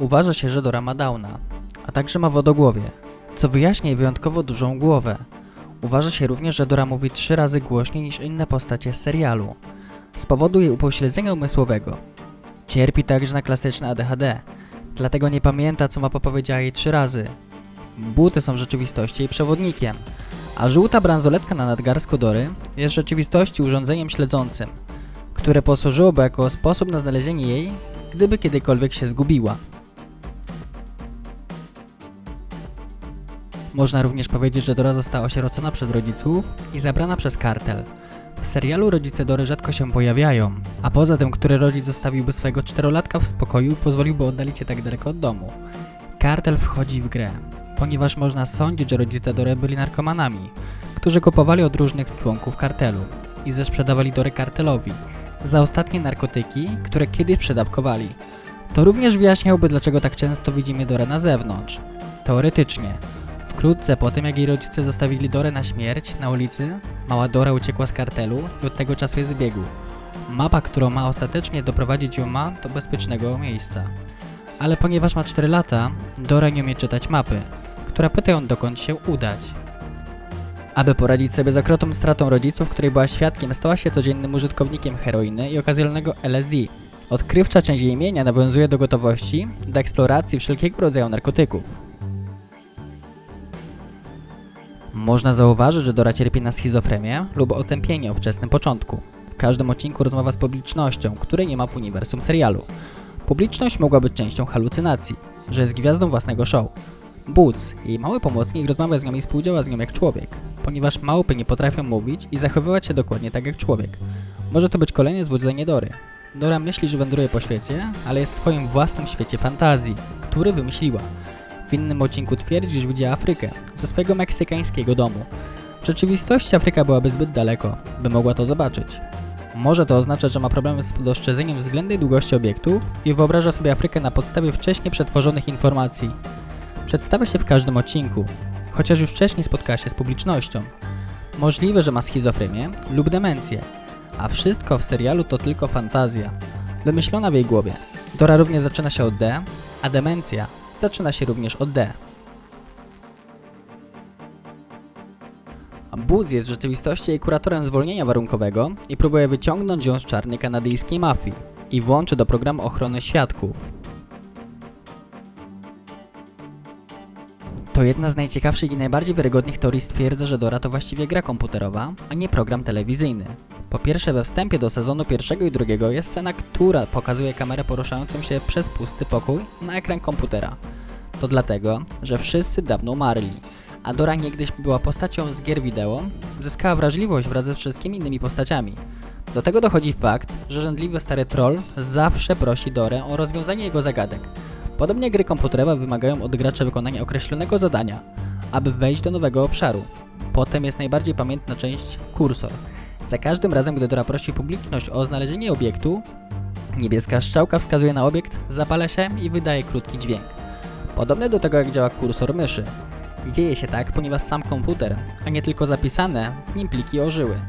Uważa się, że Dora ma Downa, a także ma wodogłowie, co wyjaśnia jej wyjątkowo dużą głowę. Uważa się również, że Dora mówi trzy razy głośniej niż inne postacie z serialu, z powodu jej upośledzenia umysłowego. Cierpi także na klasyczne ADHD, dlatego nie pamięta, co mapa powiedziała jej trzy razy. Buty są w rzeczywistości jej przewodnikiem, a żółta bransoletka na nadgarstku Dory jest w rzeczywistości urządzeniem śledzącym, które posłużyłoby jako sposób na znalezienie jej, gdyby kiedykolwiek się zgubiła. Można również powiedzieć, że Dora została osierocona przez rodziców i zabrana przez kartel. W serialu rodzice Dory rzadko się pojawiają, a poza tym, który rodzic zostawiłby swojego czterolatka w spokoju i pozwoliłby oddalić się tak daleko od domu. Kartel wchodzi w grę, ponieważ można sądzić, że rodzice Dory byli narkomanami, którzy kupowali od różnych członków kartelu i zesprzedawali Dorę kartelowi za ostatnie narkotyki, które kiedyś przedawkowali. To również wyjaśniałby, dlaczego tak często widzimy Dorę na zewnątrz. Teoretycznie. Wkrótce po tym, jak jej rodzice zostawili Dorę na śmierć na ulicy, mała Dora uciekła z kartelu i od tego czasu jest w biegu. Mapa, którą ma ostatecznie doprowadzić ją ma do bezpiecznego miejsca. Ale ponieważ ma 4 lata, Dora nie umie czytać mapy, która pyta ją dokąd się udać. Aby poradzić sobie z okrutną stratą rodziców, której była świadkiem, stała się codziennym użytkownikiem heroiny i okazjonalnego LSD. Odkrywcza część jej imienia nawiązuje do gotowości, do eksploracji wszelkiego rodzaju narkotyków. Można zauważyć, że Dora cierpi na schizofrenię lub otępienie o wczesnym początku. W każdym odcinku rozmowa z publicznością, której nie ma w uniwersum serialu. Publiczność mogła być częścią halucynacji, że jest gwiazdą własnego show. Boots, jej mały pomocnik, rozmawia z nią i współdziała z nią jak człowiek, ponieważ małpy nie potrafią mówić i zachowywać się dokładnie tak jak człowiek. Może to być kolejne zbudzenie Dory. Dora myśli, że wędruje po świecie, ale jest w swoim własnym świecie fantazji, który wymyśliła. W innym odcinku twierdzi, że widzi Afrykę ze swojego meksykańskiego domu. W rzeczywistości Afryka byłaby zbyt daleko, by mogła to zobaczyć. Może to oznaczać, że ma problemy z dostrzeżeniem względnej długości obiektów i wyobraża sobie Afrykę na podstawie wcześniej przetworzonych informacji. Przedstawia się w każdym odcinku, chociaż już wcześniej spotkała się z publicznością. Możliwe, że ma schizofrenię lub demencję, a wszystko w serialu to tylko fantazja, wymyślona w jej głowie. Dora również zaczyna się od D, a demencja zaczyna się również od D. Boots jest w rzeczywistości jej kuratorem zwolnienia warunkowego i próbuje wyciągnąć ją z czarnej kanadyjskiej mafii i włączy do programu ochrony świadków. To jedna z najciekawszych i najbardziej wiarygodnych teorii stwierdza, że Dora to właściwie gra komputerowa, a nie program telewizyjny. Po pierwsze, we wstępie do sezonu pierwszego i drugiego jest scena, która pokazuje kamerę poruszającą się przez pusty pokój na ekran komputera. To dlatego, że wszyscy dawno umarli, a Dora niegdyś była postacią z gier wideo, zyskała wrażliwość wraz ze wszystkimi innymi postaciami. Do tego dochodzi fakt, że żądliwy stary troll zawsze prosi Dorę o rozwiązanie jego zagadek. Podobnie gry komputerowe wymagają od gracza wykonania określonego zadania, aby wejść do nowego obszaru. Potem jest najbardziej pamiętna część kursor. Za każdym razem, gdy Dora prosi publiczność o znalezienie obiektu, niebieska strzałka wskazuje na obiekt, zapala się i wydaje krótki dźwięk. Podobny do tego jak działa kursor myszy. Dzieje się tak, ponieważ sam komputer, a nie tylko zapisane w nim pliki ożyły.